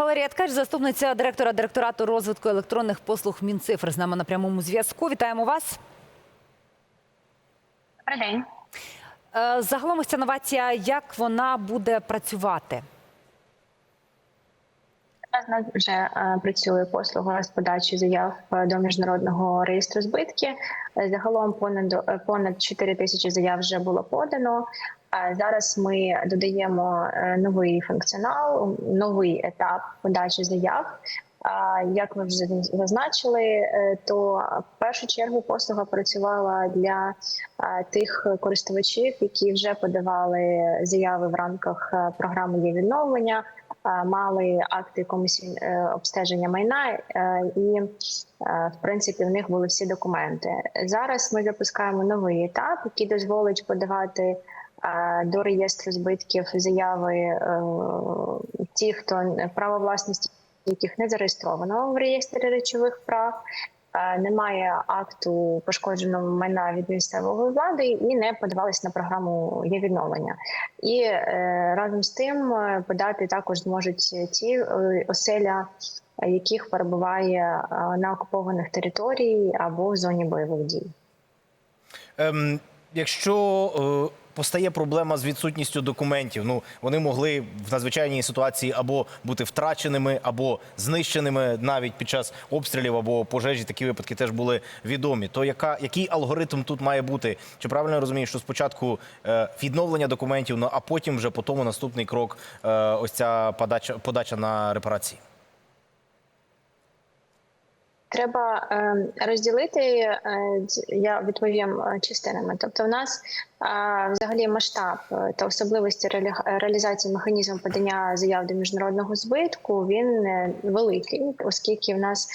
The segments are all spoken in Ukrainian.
Валерія Ткач, заступниця директора директорату розвитку електронних послуг Мінцифр з нами на прямому зв'язку. Вітаємо вас. Добрий день. Е, Загалом ось ця новація, як вона буде працювати? Зараз нас вже е, працює послуга з подачі заяв е, до міжнародного реєстру збитків. Е, Загалом понад понад 4 тисячі заяв вже було подано. Зараз ми додаємо е, новий функціонал, новий етап подачі заяв. А як ви вже зазначили, е, то в першу чергу послуга працювала для е, тих користувачів, які вже подавали заяви в рамках програми є відновлення, мали акти комісії е, обстеження майна, і в принципі в них були всі документи. Зараз ми запускаємо новий етап, який дозволить подавати до реєстру збитків заяви е, ті, хто право власності яких не зареєстровано в реєстрі речових прав. е, Немає акту пошкодженого майна від місцевої влади і не подавались на програму є відновлення. І е, разом з тим подати також зможуть ті оселя, яких перебуває на окупованих території або в зоні бойових дій. Ем, якщо постає проблема з відсутністю документів, ну вони могли в надзвичайній ситуації або бути втраченими, або знищеними навіть під час обстрілів або пожежі. Такі випадки теж були відомі. То яка який алгоритм тут має бути? Чи правильно я розумію, що спочатку е, відновлення документів, ну а потім вже по тому наступний крок е, ось ця подача подача на репарації? Треба е, розділити. е, Я відповім частинами. Тобто, в нас взагалі масштаб е, та особливості реалі- реалізації механізму подання заяв до міжнародного збитку він е, великий, оскільки в нас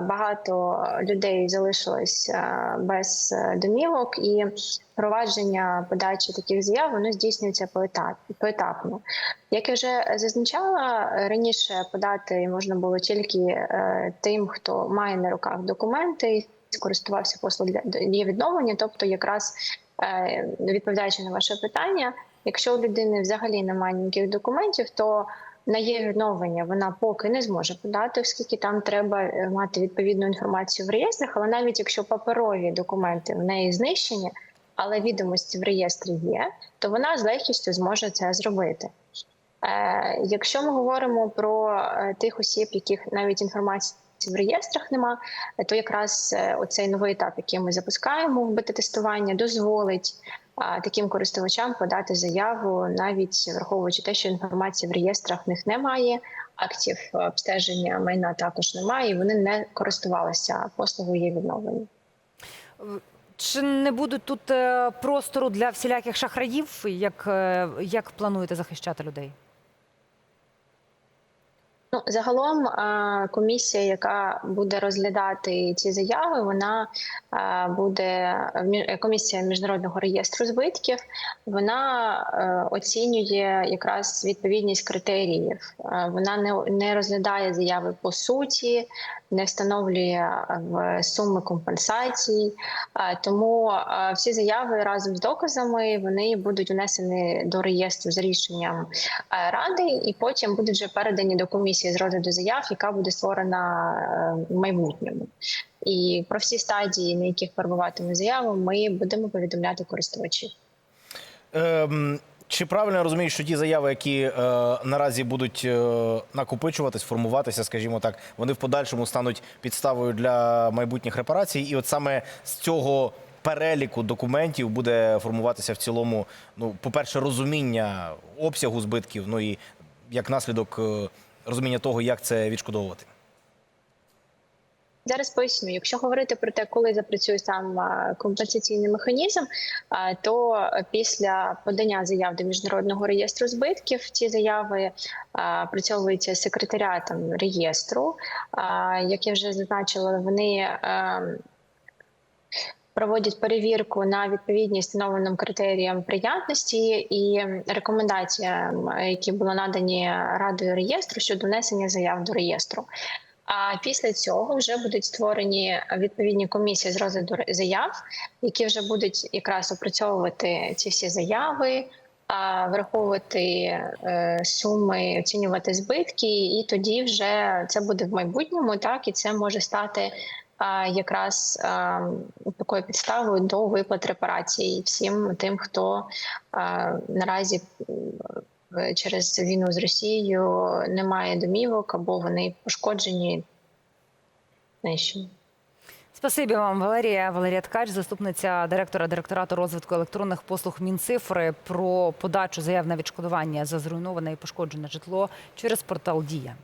багато людей залишилось е, без домівок, і провадження подачі таких заяв воно здійснюється поетап, поетапно. Як я вже зазначала раніше, подати можна було тільки тим, хто має на руках документи скористувався послуг для відновлення, тобто якраз відповідаючи на ваше питання, якщо у людини взагалі немає ніяких документів, то на є відновлення вона поки не зможе подати, оскільки там треба е, мати відповідну інформацію в реєстрах. Але навіть якщо паперові документи в неї знищені, але відомості в реєстрі є, то вона з легкістю зможе це зробити. Е, якщо ми говоримо про е, тих осіб, яких навіть інформації в реєстрах нема, е, то якраз е, оцей новий етап, який ми запускаємо в бета-тестування, дозволить таким користувачам подати заяву, навіть враховуючи те, що інформації в реєстрах в них немає, актів обстеження майна також немає, і вони не користувалися послугою є відновлення. Чи не буде тут е, простору для всіляких шахраїв? Як, е, як плануєте захищати людей? Ну, загалом е, комісія, яка буде розглядати ці заяви, вона е, буде мі- комісія міжнародного реєстру збитків. Вона е, оцінює якраз відповідність критеріїв. Е, Вона не розглядає заяви по суті, не встановлює в суми компенсацій. Е, Тому е, всі заяви разом з доказами вони будуть внесені до реєстру з рішенням е, ради, і потім будуть вже передані до комісії з розгляду заяв, яка буде створена е, в майбутньому. І про всі стадії, на яких перебуватиме заява, ми будемо повідомляти користувачів. Ем, чи правильно я що ті заяви, які е, наразі будуть е, накопичуватись, формуватися, скажімо так, вони в подальшому стануть підставою для майбутніх репарацій, і от саме з цього переліку документів буде формуватися в цілому, ну, по-перше, розуміння обсягу збитків, ну і як наслідок е, розуміння того, як це відшкодовувати. Зараз поясню, якщо говорити про те, коли запрацює сам компенсаційний механізм, то після подання заяв до міжнародного реєстру збитків ці заяви а, опрацьовуються секретаріатом реєстру. Як я вже зазначила, вони проводять перевірку на відповідність встановленим критеріям прийнятності і рекомендаціям, які були надані радою реєстру щодо внесення заяв до реєстру. А після цього вже будуть створені відповідні комісії з розгляду заяв, які вже будуть якраз опрацьовувати ці всі заяви, враховувати е, суми, оцінювати збитки, і тоді вже це буде в майбутньому, так? І це може стати якраз такою підставою до виплат репарацій всім тим, хто наразі через війну з Росією немає домівок або вони пошкоджені. знищені. Спасибі вам, Валерія. Валерія Ткач, заступниця директора директорату розвитку електронних послуг Мінцифри про подачу заяв на відшкодування за зруйноване і пошкоджене житло через портал Дія.